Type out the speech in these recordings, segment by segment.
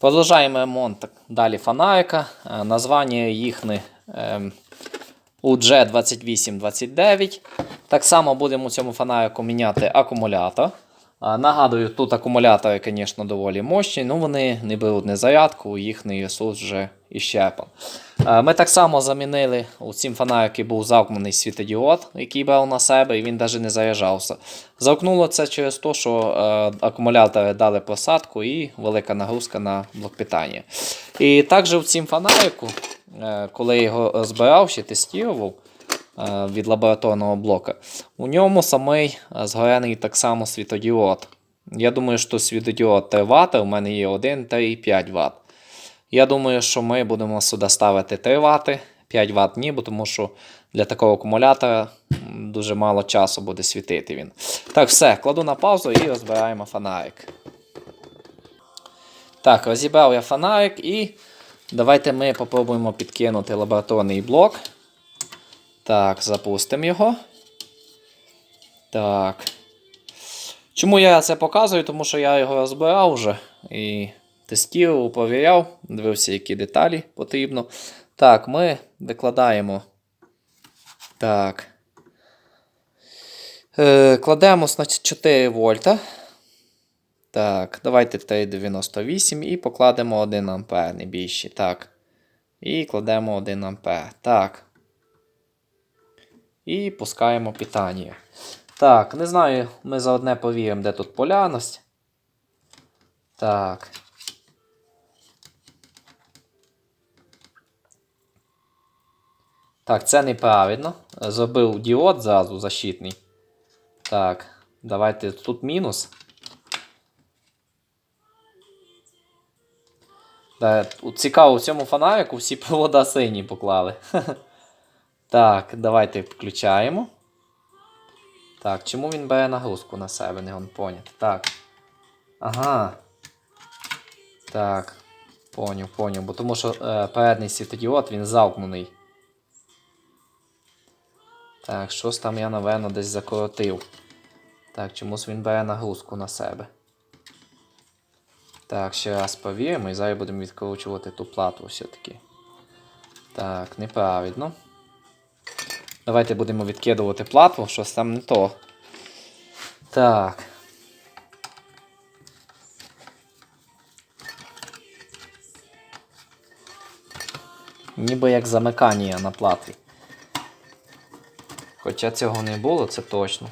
Продовжаємо ремонт далі фонарика. Е, Названня їхнє ем, UG2829. Так само будемо у цьому фонарику міняти акумулятор. Нагадую, тут акумулятори, звісно, доволі мощні, але вони не беруть не зарядку, їхній ресурс вже іщерпан. Ми так само замінили у цім фонарики був замкнений світодіод, який брав на себе, і він навіть не заряджався. Замкнуло це через те, що е, акумулятори дали посадку і велика нагрузка на блок питання. І також у цім фонарику, е, коли я його збирав, ще тестував, від лабораторного блока. У ньому самий е, згорений так само світодіод. Я думаю, що світодіод 3 Вт, у мене є 1, 3 і 5 Вт. Я думаю, що ми будемо сюди ставити 3 Вт, 5 Вт ні, бо тому що для такого акумулятора дуже мало часу буде світити він. Так, все, кладу на паузу і розбираємо фонарик. Так, розібрав я фонарик і давайте ми попробуємо підкинути лабораторний блок. Так, запустимо його. Так. Чому я це показую? Тому що я його розбирав вже і тестував, провіряв, дивився, які деталі потрібно. Так, ми викладаємо. Так. Е, кладемо значить, 4 вольта. Так, давайте 3,98 і покладемо 1 ампер, не більше. Так. І кладемо 1 ампер. Так. І пускаємо питання. Так, не знаю, ми заодне повіримо, де тут полярність. Так. Так, це неправильно. Зробив діод зразу защитний. Так, давайте тут мінус. Цікаво, у цьому фонарику всі провода сині поклали. Так, давайте включаємо. Так, чому він бере нагрузку на себе, не он поняти. Так. Ага. Так. Поняв, поняв. Бо тому що е, передній світодіод він замкнений. Так, щось там я, напевно, десь закоротив. Так, чомусь він бере нагрузку на себе. Так, ще раз повіримо і зараз будемо відкручувати ту плату все-таки. Так, неправильно. Давайте будемо відкидувати плату, щось там не то. Так. Ніби як замикання на платі. Хоча цього не було, це точно.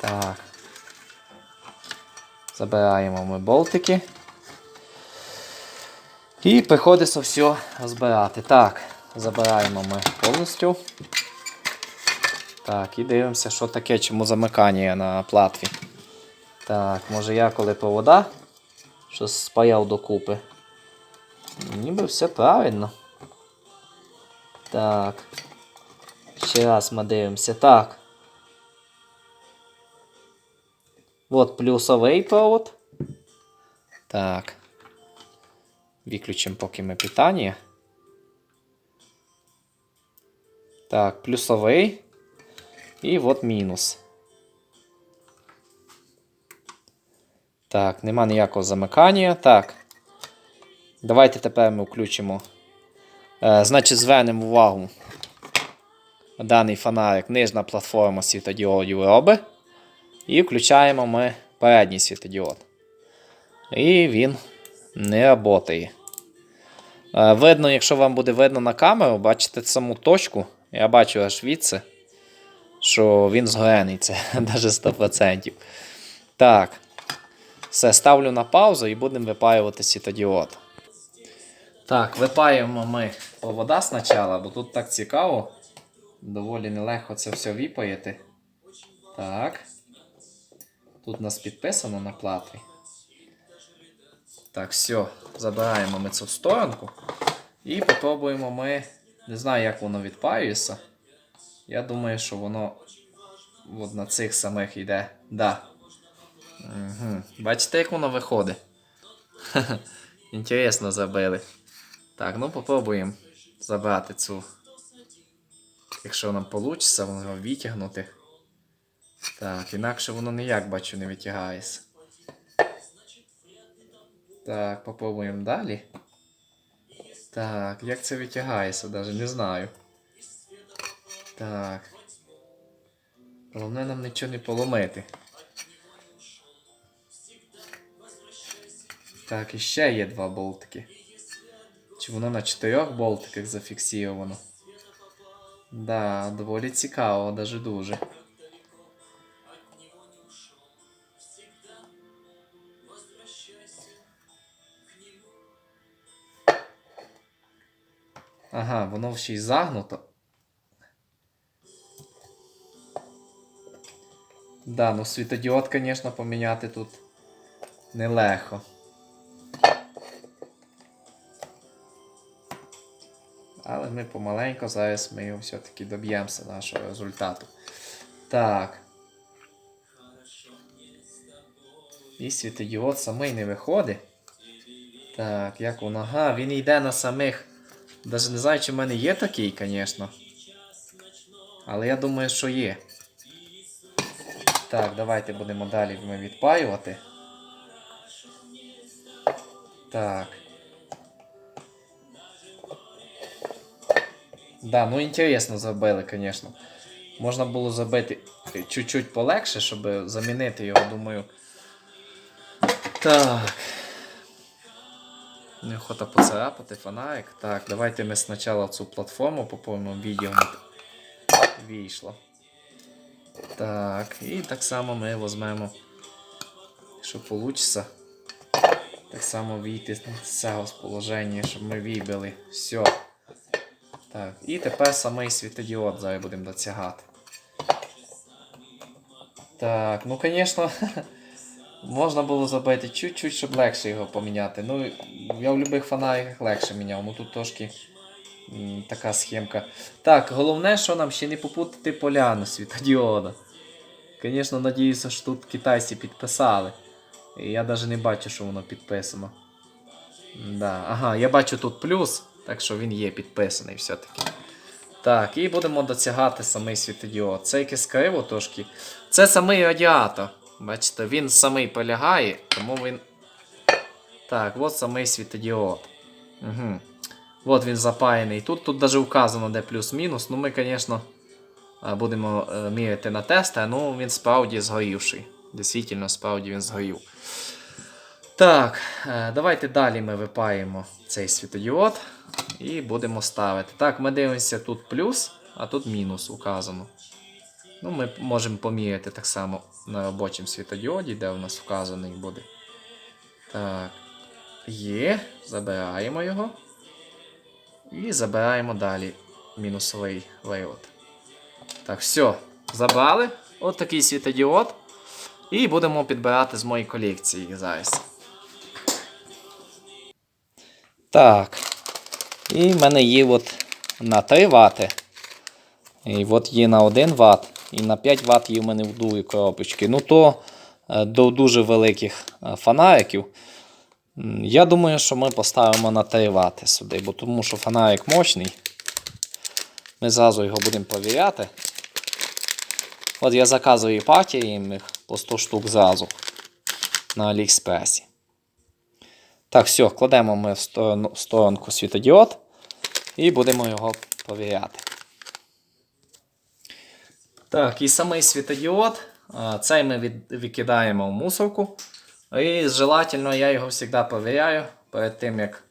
Так. Забираємо ми болтики. І приходиться все збирати. Так, забираємо ми повністю. Так, і дивимося, що таке, чому замикання на платві. Так, може я коли провода щось спаяв докупи. Ніби все правильно. Так. Ще раз ми дивимося. Так. От плюсовий провод. Так. Виключимо поки ми питання. Так, плюсовий. І от мінус. Так, нема ніякого замикання. Так. Давайте тепер ми включимо. Е, значить, звернемо увагу. Даний фонарик нижня платформа світодіодів робить. І включаємо ми передній світодіод. І він не працює. Е, Видно, якщо вам буде видно на камеру, бачите саму точку. Я бачу аж відси, що він згорений, це навіть 100%. Так. Все, ставлю на паузу і будемо випаювати світодіод. Так, випаюємо ми провода спочатку, бо тут так цікаво. Доволі нелегко це все випаяти. Так. Тут у нас підписано на платві. Так, все, забираємо ми цю сторонку. І попробуємо ми. Не знаю, як воно відпаюється. Я думаю, що воно от на цих самих йде. Да. Угу. Бачите, як воно виходить? Інтересно забили. Так, ну попробуємо забрати цю. Якщо нам вийде, воно витягнути. Так, інакше воно ніяк бачу не витягається. Так, попробуємо далі. Так, як це витягається, навіть не знаю. Так. Головне нам нічого не поломити. Так, і ще є два болтики. Чи воно на чотирьох болтиках зафіксовано? Да, доволі цікаво, даже дуже. Ага, воно ще й загнуто. Да, ну світодіод, звісно, поміняти тут нелегко. Але ми помаленько зараз ми все-таки доб'ємося нашого результату. Так. І світодіод самий не виходить. Так, як воно? Ага, він йде на самих. Даже не знаю, чи в мене є такий, звісно. Але я думаю, що є. Так, давайте будемо далі відпаювати. Так. Да, ну інтересно зробили, звісно. Можна було зробити чуть-чуть полегше, щоб замінити його, думаю. Так. Неохота поцарапати фонарик. Так, давайте ми спочатку цю платформу попробуємо відео. Вийшло. Так, і так само ми візьмемо, що вийде. Так само вийти з цього положення, щоб ми вибили. Все. Так, і тепер самий світодіод зараз будемо досягати. Так, ну звісно, можна було зробити чуть-чуть, щоб легше його поміняти. Ну, я в будь-яких фонариках легше міняв, ну тут трошки м, така схемка. Так, головне, що нам ще не попутати поляну світодіода. Звісно, надіюся, що тут китайці підписали. І я навіть не бачу, що воно підписано. Да. Ага, я бачу тут плюс, так що він є підписаний все-таки. Так, і будемо досягати самий світодіод. Це якесь криво трошки. Це самий радіатор. Бачите, він самий полягає, тому він. Так, от самий світодіод. Угу. От він запаяний. Тут тут навіть вказано, де плюс-мінус. Ну ми, звісно, будемо е, міряти на тести, ну він справді згорівший. Дійсно, справді він згорів. Так, е, давайте далі ми випаємо цей світодіод і будемо ставити. Так, ми дивимося тут плюс, а тут мінус указано. Ну, Ми можемо поміряти так само на робочому світодіоді, де у нас вказаний буде. Так. Є. Забираємо його. І забираємо далі мінусовий вивод. Так, все. Забрали. От такий світодіод. І будемо підбирати з моєї колекції зараз. Так. І в мене є от на 3 Вт. І от є на 1 Вт. І на 5 Вт є в мене в другій коробочці. Ну то е, до дуже великих е, фонариків. Я думаю, що ми поставимо на 3 Вт сюди, бо тому що фонарик мощний. Ми зразу його будемо перевіряти. От я заказую партії їм по 100 штук зразу на Аліекспресі. Так, все, кладемо ми в в сторонку світодіод і будемо його перевіряти. Так, і самий світодіод. Цей ми від, викидаємо в мусорку. І желательно я його завжди перевіряю перед тим, як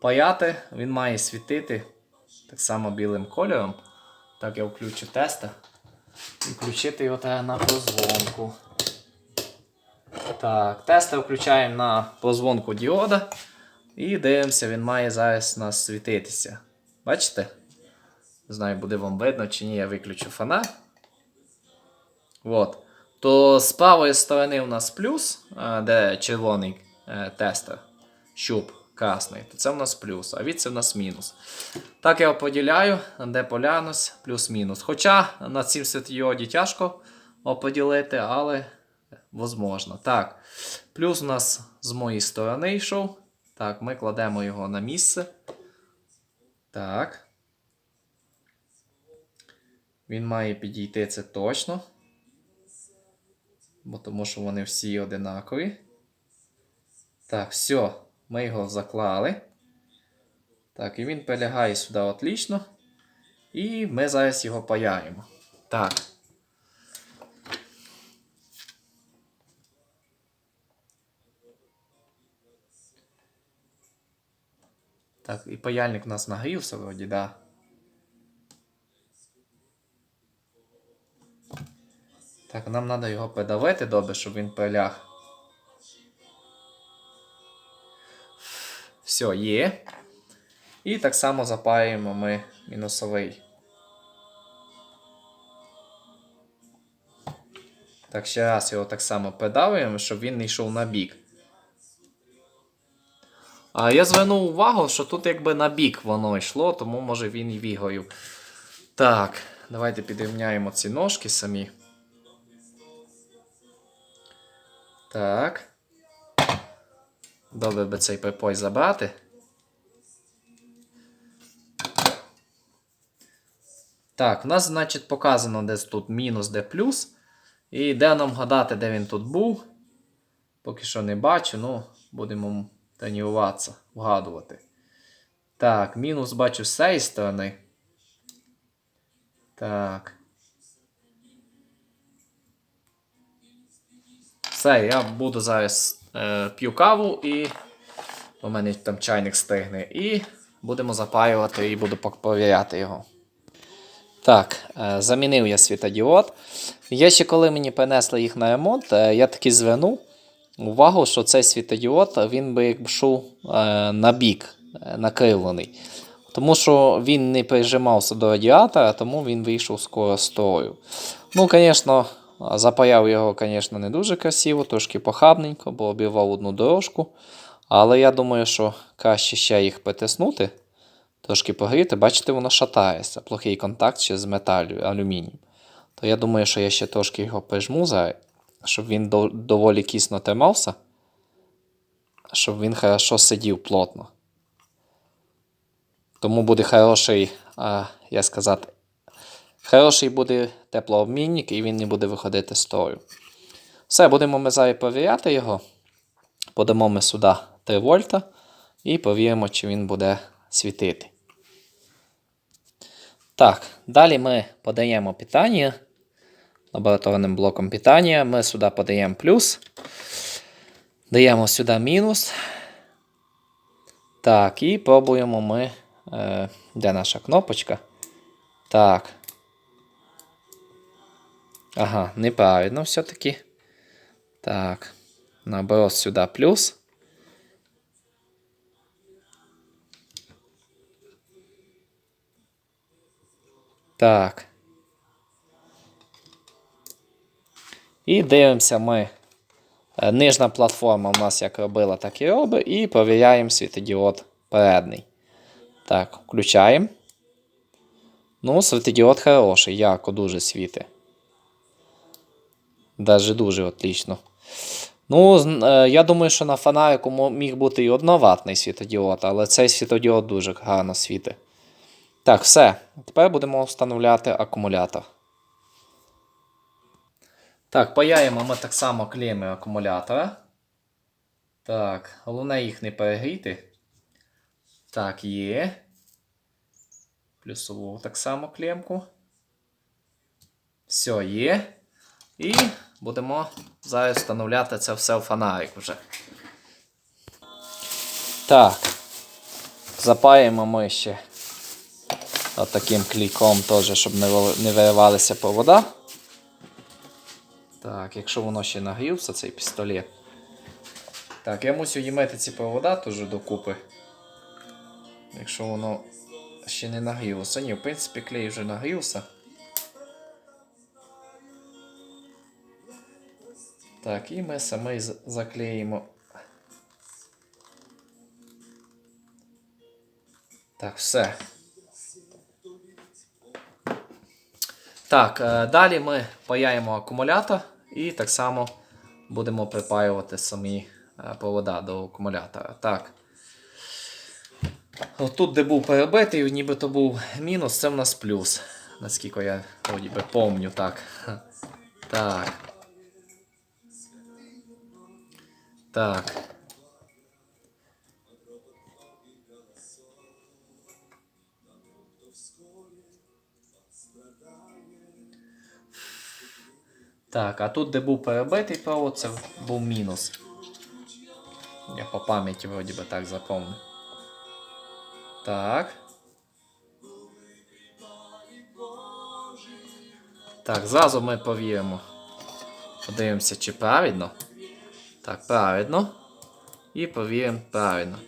паяти. Він має світити так само білим кольором. Так, я включу тестер. І включити його на прозвонку. Так, тестер включаємо на прозвонку діода. І дивимося, він має зараз у нас світитися. Бачите? Не знаю, буде вам видно чи ні, я виключу фонарь. От. То з правої сторони у нас плюс, де червоний е, тестер, щуп красний, то це у нас плюс, а від це у нас мінус. Так я оподіляю, де полянус, плюс-мінус. Хоча на цім світодіоді тяжко оподілити, але возможно. Так, плюс у нас з моєї сторони йшов. Так, ми кладемо його на місце. Так. Він має підійти це точно. Бо тому що вони всі одинакові. Так, все, ми його заклали. Так, і він прилягає сюди отлично. І ми зараз його паяємо. Так. Так, і паяльник у нас нагрівся вроді, да. Так, нам треба його придавити добре, щоб він приляг. Все, є. І так само запаюємо ми мінусовий. Так, ще раз його так само придавлюємо, щоб він не йшов на бік. А я звернув увагу, що тут якби на бік воно йшло, тому може він і вігою. Так, давайте підрівняємо ці ножки самі. Так. Добре би цей припой забрати. Так, в нас, значить, показано десь тут мінус, де плюс. І де нам гадати, де він тут був. Поки що не бачу, ну, будемо тренуватися, вгадувати. Так, мінус бачу з цієї сторони. Так. Все, я буду зараз е, п'ю каву і у мене там чайник стигне. І будемо запаювати і буду перевіряти його. Так, е, замінив я світодіод. Я ще коли мені принесли їх на ремонт, е, я таки звернув увагу, що цей світодіод він би йшов е, на бік, е, накривлений. Тому що він не прижимався до радіатора, тому він вийшов скоро з строю. Ну, звісно, запаяв його, звісно, не дуже красиво, трошки похабненько, бо обірвав одну дорожку. Але я думаю, що краще ще їх притиснути, трошки погріти. Бачите, воно шатається. Плохий контакт ще з металю, алюмінієм. То я думаю, що я ще трошки його прижму щоб він доволі кісно тримався, щоб він хорошо сидів плотно. Тому буде хороший, як сказати, хороший буде теплообмінник і він не буде виходити з строю. Все, будемо ми зараз перевіряти його. Подамо ми сюди 3 вольта і повіримо, чи він буде світити. Так, далі ми подаємо питання лабораторним блоком питання. Ми сюди подаємо плюс. Даємо сюди мінус. Так, і пробуємо ми. Е, де наша кнопочка? Так. Ага, неправильно все-таки. Так. Наоборот, сюди плюс. Так. І дивимося ми. Е, Нижня платформа у нас як робила, так і робить. І провіряємо світодіод передній. Так, включаємо. Ну, світодіод хороший, ярко дуже світить. Даже дуже отлично. Ну, е, я думаю, що на фонарику міг бути і одноватний світодіод, але цей світодіод дуже гарно світить. Так, все. Тепер будемо встановляти акумулятор. Так, паяємо ми так само клеми акумулятора. Так, головне їх не перегріти. Так, є. Плюсову так само клемку. Все є. І будемо зараз встановляти це все в фонарик вже. Так. Запаємо ми ще отаким клейком теж, щоб не виривалися провода. Так, якщо воно ще нагрівся, цей пістолет. Так, я мусю їмити ці провода теж докупи. Якщо воно ще не нагрілося. Ні, в принципі, клей вже нагрівся. Так, і ми самі заклеїмо. Так, все. Так, е, далі ми паяємо акумулятор і так само будемо припаювати самі е, провода до акумулятора. Так. Тут, де був перебитий, нібито був мінус, це в нас плюс. Наскільки я вроді би помню, так. Так. Так. Так, а тут, де був перебитий провод, це був мінус. Я по пам'яті вроді би так запомню. Так. Так, зразу ми повіримо. Подивимося, чи правильно. Так, правильно. І повіримо правильно.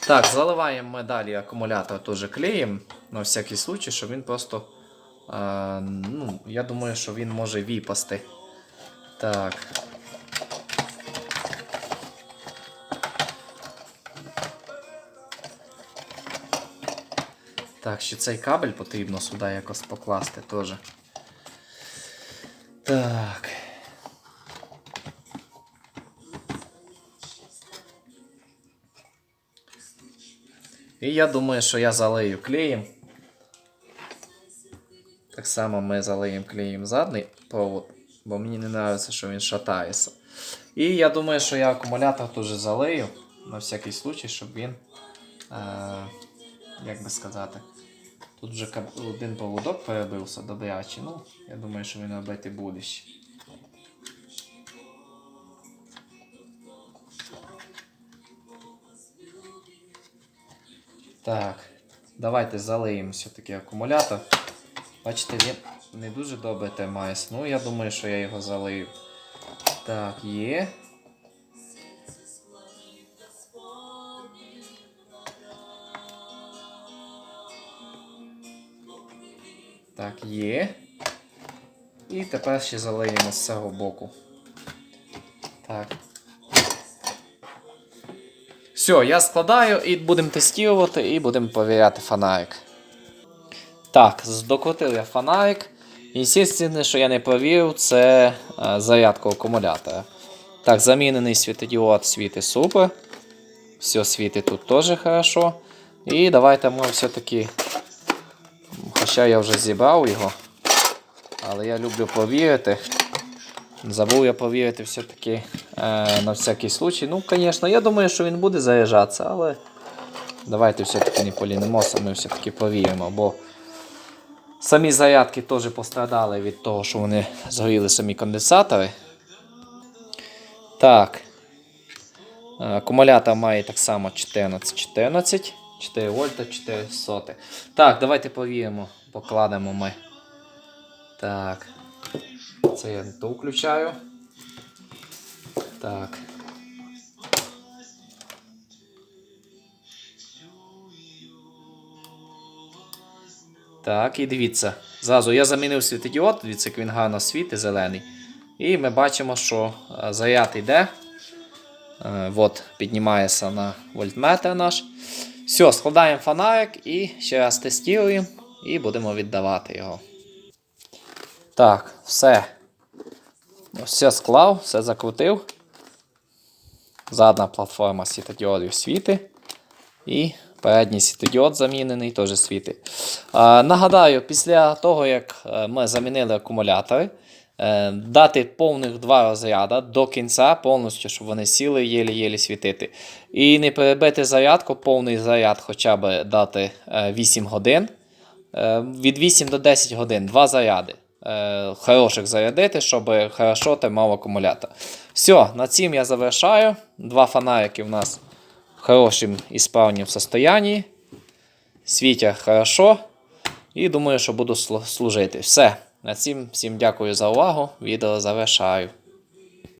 Так, заливаємо ми далі акумулятор теж клеєм. На всякий случай, щоб він просто. А, ну, я думаю, що він може випасти. Так. Так, ще цей кабель потрібно сюди якось покласти теж. Так. І я думаю, що я залию клеєм. Так само ми залиємо клеєм задній провод, бо мені не подобається, що він шатається. І я думаю, що я акумулятор теж залию на всякий случай, щоб він. Е, як би сказати. Тут вже один поводок перебився добряче. Ну, я думаю, що він робити буде ще. Так, давайте залиємо все-таки акумулятор. Бачите, він не дуже добре тримається. Ну, я думаю, що я його залию. Так, є. Так, є. І тепер ще залиємо з цього боку. Так. Все, я складаю і будемо тестувати, і будемо перевіряти фонарик. Так, докрутив я фонарик. Єдине, що я не провірив, це е, зарядку акумулятора. Так, замінений світодіод світить супер. Все світить тут теж хорошо. І давайте ми все-таки. Хоча я вже зібрав його. Але я люблю повірити. Забув я повірити все-таки е, на всякий случай. Ну, звісно, я думаю, що він буде заряджатися, але давайте все-таки не полінемося, ми все-таки повіримо, бо самі зарядки теж пострадали від того, що вони згоріли самі конденсатори. Так. Е, Акумулятор має так само 14-14, 4 вольта, 4 соти. Так, давайте повіримо, покладемо ми. Так. Це я то включаю. Так. Так, і дивіться. Зразу я замінив світодіод, дивіться, як він гарно світить зелений. І ми бачимо, що е, заряд йде. Е, От, піднімається на вольтметр наш. Все, складаємо фонарик і ще раз тестуємо і будемо віддавати його. Так, все. Все склав, все закрутив. Задна платформа світодіодів світи. І передній світодіод замінений теж світить. Е, нагадаю, після того, як е, ми замінили акумулятори, е, дати повних два розряди до кінця, повністю, щоб вони сіли єлі-єлі світити. І не перебити зарядку, повний заряд хоча б дати е, 8 годин. Е, від 8 до 10 годин, два заряди. Е, Хороших зарядити, щоб хорошо тримав акумулятор. Все, на цим я завершаю. Два фонарики в нас в хорошому і справнім состоянні. Світять хорошо. І думаю, що буду служити. Все. На цим всім дякую за увагу. Відео завершаю.